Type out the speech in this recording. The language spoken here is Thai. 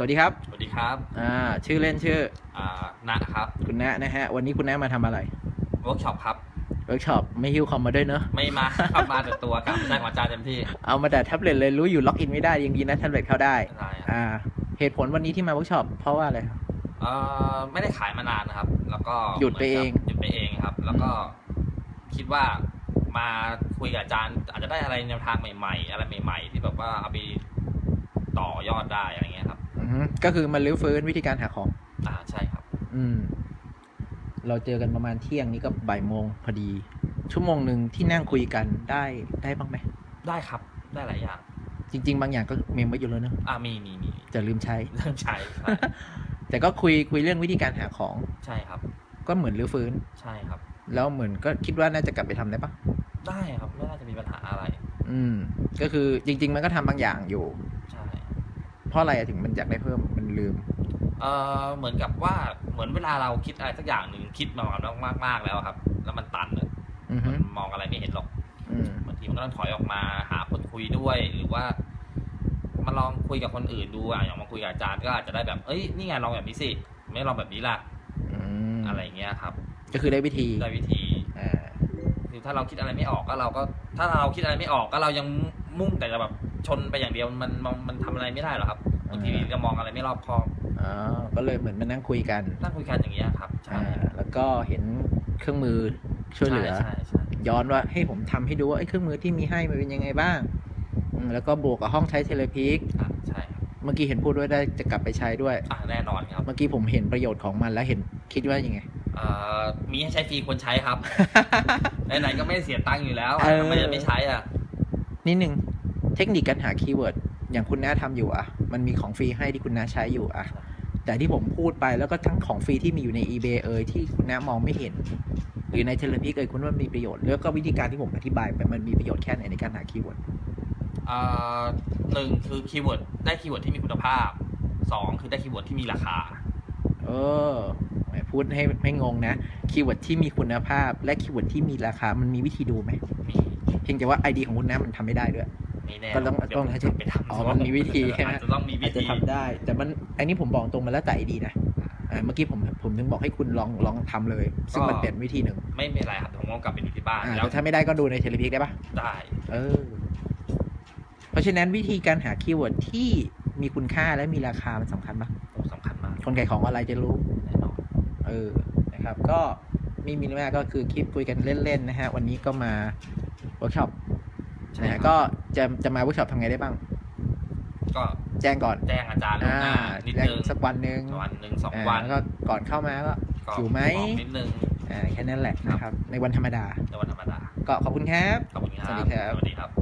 สวัสดีครับ สวัสดีครับ อ่า ชื่อเล่นชื่อ อ่า นะครับ คุณณะนะฮะ วันนี้คุณณะมาทำอะไร เวิร์กช็อปครับ เวิร์กช็อปไม่ฮิ้วคอมมาด้วยเนอะ ไม่มาขับมาแต่ตัวกับใช่ของอาจารย์เต็มที่ เอามาแต่แท็บเล็ตเลยรู้อยู่ล็อกอินไม่ได้ยังดีนะแท็บเล็ตเข้าได้ใช่ครับอ่า เหตุผลวันนี้ที่มาเวิร์กช็อปเพราะว่าอะไรครับเอ่อไม่ได้ขายมานานนะครับ แล้วก็หยุดไปเอง หยุดไปเองครับ แล้วก็คิดว่ามาคุยกับอาจารย์ อาจจะได้อะไรแนวทางใหม่ ๆ อะไรใหม่ ๆ ที่แบบว่าเอาไปต่อยอดได้อะไรเงี้ยครับอือฮึ ก็คือมันรื้อฟื้นวิธีการหาของ อ่าใช่ครับ อืม เราเจอกันประมาณเที่ยงนี้ก็บ่ายโมงพอดี ชั่วโมงหนึ่งที่นั่งคุยกันได้ได้บ้างไหมได้ครับได้หลายอย่าง จริง ๆ บางอย่างก็เมมไว้อยู่แล้วเนอะอ่ามีมีมีจะลืมใช้เรื่องใช้ใช่แต่ก็คุยคุยเรื่องวิธีการหาของ ใช่ครับ ก็เหมือนรื้อฟื้น ใช่ครับ แล้วเหมือนก็คิดว่าน่าจะกลับไปทำได้ปะได้ครับไม่น่าจะมีปัญหาอะไร อืม ก็คือจริง ๆ มันก็ทำบางอย่างอยู่ใช่ เพราะอะไรอะถึงมันอยากได้เพิ่มมันลืม เอ่อเหมือนกับว่าเหมือนเวลาเราคิดอะไรสักอย่างหนึ่งคิดมาแบบมากมากๆแล้วอะครับ แล้วมันตันอะอือฮึมันมองอะไรไม่เห็นหรอกอืมบางทีมันก็ต้องถอยออกมาหาคนคุยด้วย หรือว่า มาลองคุยกับคนอื่นดูอะอย่างมาคุยกับอาจารย์ก็อาจจะได้แบบเอ้ยนี่ไงลองแบบนี้สิไม่ลองแบบนี้ล่ะอืมอะไรอย่างเงี้ยครับก็คือได้วิธีได้วิธีอ่า คือถ้าเราคิดอะไรไม่ออกก็เราก็ ถ้าเราคิดอะไรไม่ออกก็เรายังมุ่งแต่จะแบบ ชนไปอย่างเดียวมันมันมันทำอะไรไม่ได้หรอกครับบางทีจะมองอะไรไม่รอบคอบอ๋อก็เลยเหมือนมานั่งคุยกันนั่งคุยกันอย่างเงี้ยครับใช่อ่าแล้วก็เห็นเครื่องมือช่วยเหลือใช่ใช่ย้อนว่าให้ผมทำให้ดูว่าไอ้เครื่องมือที่มีให้มันเป็นยังไงบ้างอืมแล้วก็บวกกับห้องใช้เทเลพิกอะใช่ครับเมื่อกี้เห็นพูดด้วยได้จะกลับไปใช้ด้วย อะแน่นอนครับเมื่อกี้ผมเห็นประโยชน์ของมันแล้วเห็นคิดว่ายังไงเอ่อมีให้ใช้ฟรีควรใช้ครับ ไหนๆก็ไม่ได้เสียตังค์อยู่แล้วเออ ทำไมจะไม่ใช้อะนิดนึงเทคนิคการหาคีย์เวิร์ดอย่างคุณน้าทำอยู่อะ มันมีของฟรีให้ที่คุณน้าใช้อยู่อะ แต่ที่ผมพูดไปแล้วก็ทั้งของฟรีที่มีอยู่ใน eBay เอ่ยที่คุณน้ามองไม่เห็น หรือในเทเลพิกเอ่ยคุณว่ามีประโยชน์แล้วก็วิธีการที่ผมอธิบายไปมันมีประโยชน์แค่ไหนในการหาคีย์เวิร์ดเอ่อหนึ่งคือคีย์เวิร์ดได้คีย์เวิร์ดที่มีคุณภาพสองคือได้คีย์เวิร์ดที่มีราคา เออแหมพูดให้ให้งงนะคีย์เวิร์ดที่มีคุณภาพ และคีย์เวิร์ดที่มีราคา มันมีวิธีดูไหมมีเพียงแต่ว่าไอดีของคุณน้ามันทำไม่ได้ด้วย มีแน่ก็ต้องเดี๋ยวต้องผมให้จะไปทำอ๋อมันมีวิธีใช่ไหมอาจจะต้องมีวิอาจจะธี ทำได้ แต่มันอันนี้ผมบอกตรงมาแล้วแต่ไอดีนะอ่าเมื่อกี้ผมผมถึงบอกให้คุณลองลองทำเลย ซึ่งมันเป็นวิธีหนึ่งไม่เป็นไรครับผมก็กลับไปดูที่บ้านอ่าแล้วแต่ถ้าไม่ได้ก็ดูในเทเลพิกได้ปะได้เออ เพราะฉะนั้นวิธีการหาคีย์เวิร์ดที่มีคุณค่าและมีราคามันสำคัญปะโอ้สำคัญมากคนขายของออนไลน์จะรู้ แน่นอนเออ นะครับ ก็ไม่มีอะไรมากก็คือคลิปคุยกันเล่น ๆ นะฮะ วันนี้ก็มาเวิร์กช็อป ใช่นะคฮะรับ ก็จะจะมาเวิร์กช็อปทำไงได้บ้าง ก็แจ้งก่อนแจ้งอาจารย์ล่วงอ่าหน้านิดแจ้งนึงสักวันหนึ่งวันหนึ่งสองอ่าวันแล้วก็ก่อนเข้ามาก็ ก็หิวไหม บอกนิดนึง อ่าแค่นั้นแหละนะครับ ในวันธรรมดา ในวันธรรมดา ก็ขอบคุณครับ ขอบคุณครับ สวัสดีครับ สวัสดีครับ